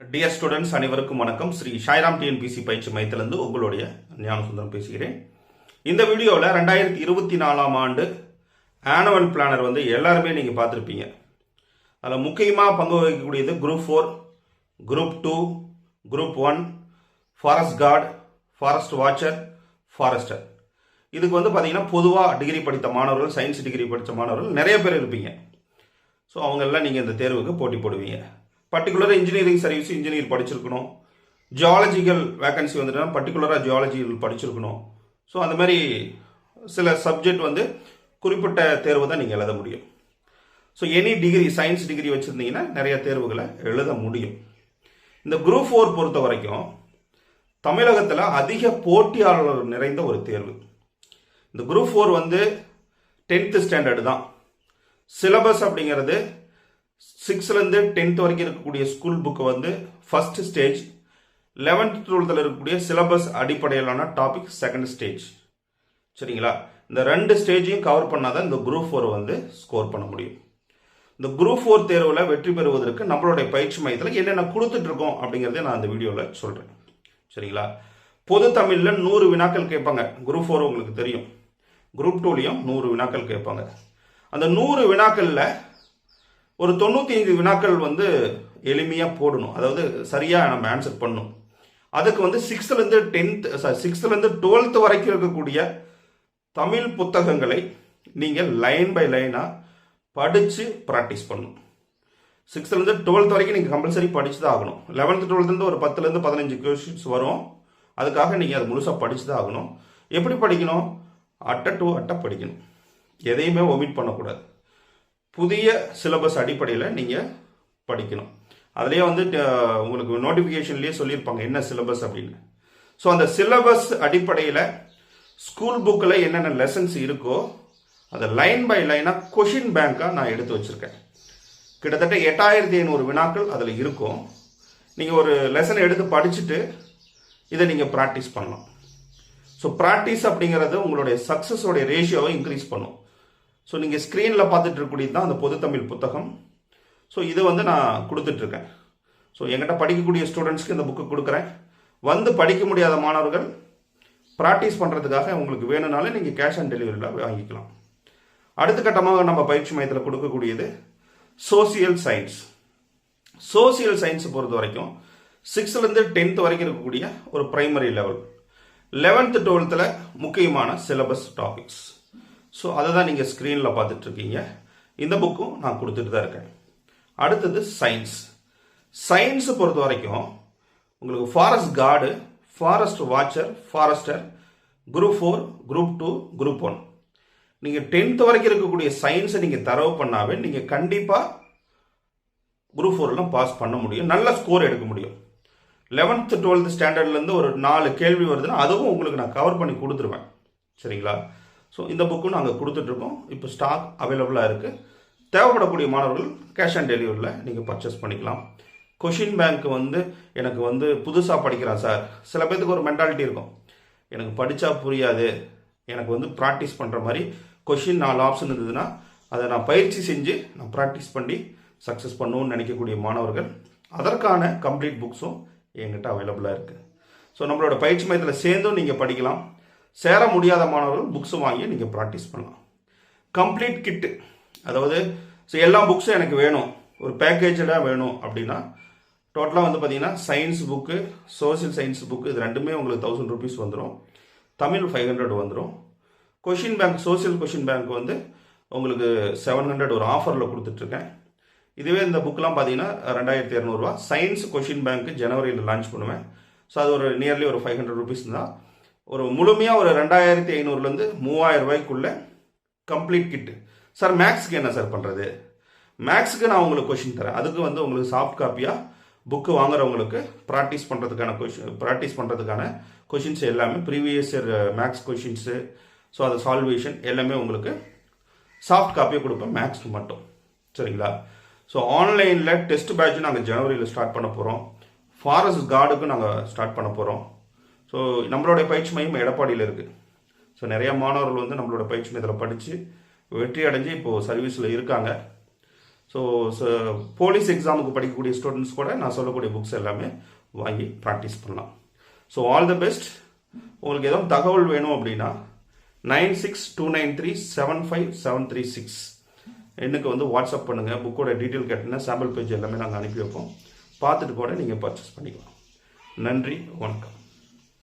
Dear students அனைவருக்கும் வணக்கம். Sri Sairam TNPSC பயிற்சி மையத்திலிருந்து உங்களுடைய ஞானசுந்தரம் பேசுகிறேன். இந்த வீடியோவில் ரெண்டாயிரத்தி இருபத்தி நாலாம் ஆண்டு ஆனுவல் பிளானர் வந்து எல்லாருமே நீங்கள் பார்த்துருப்பீங்க. அதில் முக்கியமாக பங்கு வகிக்கக்கூடியது group four group two group one forest guard forest watcher forester இதுக்கு வந்து பார்த்தீங்கன்னா பொதுவாக டிகிரி படித்த மாணவர்கள் சயின்ஸ் டிகிரி படித்த மாணவர்கள் நிறைய பேர் இருப்பீங்க. ஸோ அவங்கெல்லாம் நீங்கள் இந்த தேர்வுக்கு போட்டி போடுவீங்க. பர்டிகுலராக இன்ஜினியரிங் சர்வீஸ் இன்ஜினியர் படிச்சிருக்கணும். ஜியாலஜிக்கல் வேகன்சி வந்துட்டுனா பர்டிகுலராக ஜியாலஜியில் படிச்சிருக்கணும். ஸோ அந்த மாதிரி சில சப்ஜெக்ட் வந்து குறிப்பிட்ட தேர்வு தான் நீங்கள் எழுத முடியும். So any degree science degree வச்சுருந்தீங்கன்னா நிறைய தேர்வுகளை எழுத முடியும். இந்த குரூப் ஃபோர் பொறுத்த வரைக்கும் தமிழகத்தில் அதிக போட்டியாளர் நிறைந்த ஒரு தேர்வு. இந்த குரூப் ஃபோர் வந்து டென்த்து ஸ்டாண்டர்டு தான். சிலபஸ் அப்படிங்கிறது சிக்ஸ்த்லேருந்து டென்த் வரைக்கும் இருக்கக்கூடிய ஸ்கூல் புக்கு வந்து ஃபஸ்ட் ஸ்டேஜ் லெவன்த் டுவெல்த்தில் இருக்கக்கூடிய சிலபஸ் அடிப்படையிலான டாபிக் செகண்ட் ஸ்டேஜ் சரிங்களா? இந்த ரெண்டு ஸ்டேஜையும் கவர் பண்ணாதான் இந்த குரூப் ஃபோர் வந்து ஸ்கோர் பண்ண முடியும். இந்த குரூப் ஃபோர் தேர்வில் வெற்றி பெறுவதற்கு நம்மளுடைய பயிற்சி மையத்தில் என்னென்ன கொடுத்துட்டு இருக்கோம் நான் இந்த வீடியோவில் சொல்கிறேன் சரிங்களா? பொது தமிழில் நூறு வினாக்கள் கேட்பாங்க. குரூப் ஃபோர் உங்களுக்கு தெரியும். குரூப் டூலையும் நூறு வினாக்கள் கேட்பாங்க. அந்த நூறு வினாக்களில் ஒரு தொண்ணூற்றி ஐந்து வினாக்கள் வந்து எளிமையாக போடணும். அதாவது சரியாக நம்ம ஆன்சர் பண்ணணும். அதுக்கு வந்து சிக்ஸ்த்துலேருந்து டென்த் சிக்ஸ்த்துலேருந்து டுவெல்த் வரைக்கும் இருக்கக்கூடிய தமிழ் புத்தகங்களை நீங்கள் லைன் பை லைனாக படித்து ப்ராக்டிஸ் பண்ணணும். சிக்ஸ்த்துலேருந்து டுவெல்த் வரைக்கும் நீங்கள் கம்பல்சரி படித்து தான் ஆகணும். லெவன்த்து டுவெல்த்துலேருந்து ஒரு பத்துலேருந்து பதினஞ்சு கொஷின்ஸ் வரும். அதுக்காக நீங்கள் அதை முழுசாக படித்து தான் ஆகணும். எப்படி படிக்கணும்? அட்டை டு அட்டை படிக்கணும். எதையுமே ஒமிட் பண்ணக்கூடாது. புதிய சிலபஸ் அடிப்படையில் நீங்கள் படிக்கணும். அதுலேயே வந்து உங்களுக்கு நோட்டிஃபிகேஷன்லேயே சொல்லியிருப்பாங்க என்ன சிலபஸ் அப்படின்னு. ஸோ அந்த சிலபஸ் அடிப்படையில் ஸ்கூல் புக்கில் என்னென்ன லெசன்ஸ் இருக்கோ அதை லைன் பை லைனாக கொஷின் பேங்காக நான் எடுத்து வச்சுருக்கேன். கிட்டத்தட்ட எட்டாயிரத்தி ஐநூறு வினாக்கள் அதில் இருக்கும். நீங்கள் ஒரு லெசன் எடுத்து படிச்சுட்டு இதை நீங்கள் ப்ராக்டிஸ் பண்ணலாம். ஸோ ப்ராக்டிஸ் அப்படிங்கிறது உங்களுடைய சக்ஸஸோடைய ரேஷியோவை இன்க்ரீஸ் பண்ணும். ஸோ நீங்கள் ஸ்க்ரீனில் பார்த்துட்டு இருக்கக்கூடியது தான் அந்த பொது தமிழ் புத்தகம். ஸோ இது வந்து நான் கொடுத்துட்ருக்கேன் ஸோ என்கிட்ட படிக்கக்கூடிய ஸ்டூடெண்ட்ஸ்க்கு இந்த புக்கு கொடுக்குறேன். வந்து படிக்க முடியாத மாணவர்கள் ப்ராக்டிஸ் பண்ணுறதுக்காக உங்களுக்கு வேணும்னாலும் நீங்கள் கேஷ் ஆன் டெலிவரியில் வாங்கிக்கலாம். அடுத்த கட்டமாக நம்ம பயிற்சி மையத்தில் கொடுக்கக்கூடியது சோசியல் சயின்ஸ் சோசியல் சயின்ஸ் பொறுத்த வரைக்கும் சிக்ஸ்த்லேருந்து டென்த் வரைக்கும் இருக்கக்கூடிய ஒரு ப்ரைமரி லெவல் லெவன்த்து டுவெல்த்தில் முக்கியமான சிலபஸ் டாபிக்ஸ் ஸோ அதை தான் நீங்கள் ஸ்க்ரீனில் பார்த்துட்ருக்கீங்க. இந்த புக்கும் நான் கொடுத்துட்டு தான் இருக்கேன். அடுத்தது சயின்ஸ் சயின்ஸை பொறுத்த வரைக்கும் உங்களுக்கு forest guard forest watcher forester group four group two group one நீங்கள் டென்த் வரைக்கும் இருக்கக்கூடிய சயின்ஸை நீங்கள் தரவு பண்ணாவே நீங்கள் கண்டிப்பாக குரூப் ஃபோர்லாம் பாஸ் பண்ண முடியும். நல்ல ஸ்கோர் எடுக்க முடியும். லெவன்த்து டுவெல்த் ஸ்டாண்டர்ட்லேருந்து ஒரு நாலு கேள்வி வருதுன்னா அதுவும் உங்களுக்கு நான் கவர் பண்ணி கொடுத்துருவேன். சரிங்களா? ஸோ இந்த புக்கும் நாங்கள் கொடுத்துட்ருக்கோம். இப்போ ஸ்டாக் அவைலபிளாக இருக்குது தேவைப்படக்கூடிய மாணவர்கள் கேஷ் ஆன் டெலிவரியில் நீங்கள் பர்ச்சேஸ் பண்ணிக்கலாம். கொஷின் பேங்க் வந்து எனக்கு வந்து புதுசாக படிக்கிறான் சார் சில பேர்த்துக்கு ஒரு மென்டாலிட்டி இருக்கும். எனக்கு படித்தா புரியாது. எனக்கு வந்து ப்ராக்டிஸ் பண்ணுற மாதிரி கொஷின் நாலு ஆப்ஷன் இருந்ததுன்னா அதை நான் பயிற்சி செஞ்சு நான் ப்ராக்டிஸ் பண்ணி சக்ஸஸ் பண்ணுவோன்னு நினைக்கக்கூடிய மாணவர்கள் அதற்கான கம்ப்ளீட் புக்ஸும் என்கிட்ட அவைலபிளாக இருக்குது ஸோ நம்மளோட பயிற்சி மையத்தில் சேர்ந்தும் நீங்கள் படிக்கலாம். சேர முடியாத மாணவர்கள் புக்ஸும் வாங்கி நீங்கள் ப்ராக்டிஸ் பண்ணலாம். கம்ப்ளீட் கிட்டு அதாவது ஸோ எல்லா புக்ஸும் எனக்கு வேணும். ஒரு பேக்கேஜடாக வேணும் அப்படின்னா டோட்டலாக வந்து பார்த்தீங்கன்னா science book social science book இது ரெண்டுமே உங்களுக்கு தௌசண்ட் ருபீஸ் வந்துடும் தமிழ் ஃபைவ் ஹண்ட்ரட் வந்துடும் question bank social question bank வந்து உங்களுக்கு செவன் ஹண்ட்ரட் ஒரு ஆஃபரில் கொடுத்துட்ருக்கேன். இதுவே இந்த புக்கெலாம் பார்த்தீங்கன்னா ரெண்டாயிரத்தி இரநூறுவா. சயின்ஸ் கொஷின் பேங்க் ஜனவரியில் லான்ச் பண்ணுவேன். ஸோ அது ஒரு நியர்லி ஒரு ஃபைவ் ஹண்ட்ரட் ருபீஸ் தான். ஒரு முழுமையாக ஒரு ரெண்டாயிரத்தி ஐநூறுலேருந்து மூவாயிரம் ரூபாய்க்குள்ள கம்ப்ளீட் கிட்டு சார் மேக்ஸுக்கு என்ன சார் பண்ணுறது மேக்ஸுக்கு நான் உங்களுக்கு கொஷின் தரேன். அதுக்கு வந்து உங்களுக்கு சாஃப்ட் காப்பியாக புக்கு வாங்குறவங்களுக்கு ப்ராக்டிஸ் பண்ணுறதுக்கான கொஷின் ப்ராக்டிஸ் பண்ணுறதுக்கான கொஷின்ஸ் எல்லாமே previous year maths questions so அது சால்வேஷன் எல்லாமே உங்களுக்கு சாஃப்ட் காப்பியை கொடுப்பேன் மேக்ஸ்க்கு மட்டும். சரிங்களா? ஸோ ஆன்லைனில் டெஸ்ட் பேட்ச் நாங்கள் ஜனவரியில் ஸ்டார்ட் பண்ண போகிறோம் ஃபாரஸ்ட் கார்டுக்கு நாங்கள் ஸ்டார்ட் பண்ண போகிறோம் ஸோ நம்மளுடைய பயிற்சி மையம் எடப்பாடியில் இருக்குது ஸோ நிறையா மாணவர்கள் வந்து நம்மளோட பயிற்சி மையத்தில் படித்து வெற்றி அடைஞ்சு இப்போது சர்வீஸில் இருக்காங்க. ஸோ போலீஸ் எக்ஸாமுக்கு படிக்கக்கூடிய ஸ்டூடெண்ட்ஸ் கூட நான் சொல்லக்கூடிய புக்ஸ் எல்லாமே வாங்கி ப்ராக்டிஸ் பண்ணலாம். ஸோ ஆல் த பெஸ்ட் உங்களுக்கு எதுவும் தகவல் வேணும் அப்படின்னா nine six two nine three seven five seven three six எண்ணுக்கு வந்து வாட்ஸ்அப் பண்ணுங்கள் புக்கோட டீட்டெயில் கேட்டிங்கன்னா சாம்பிள் பேஜ் எல்லாமே நாங்கள் அனுப்பி வைப்போம். பார்த்துட்டு கூட நீங்கள் பர்ச்சேஸ் பண்ணிக்கலாம். நன்றி வணக்கம்.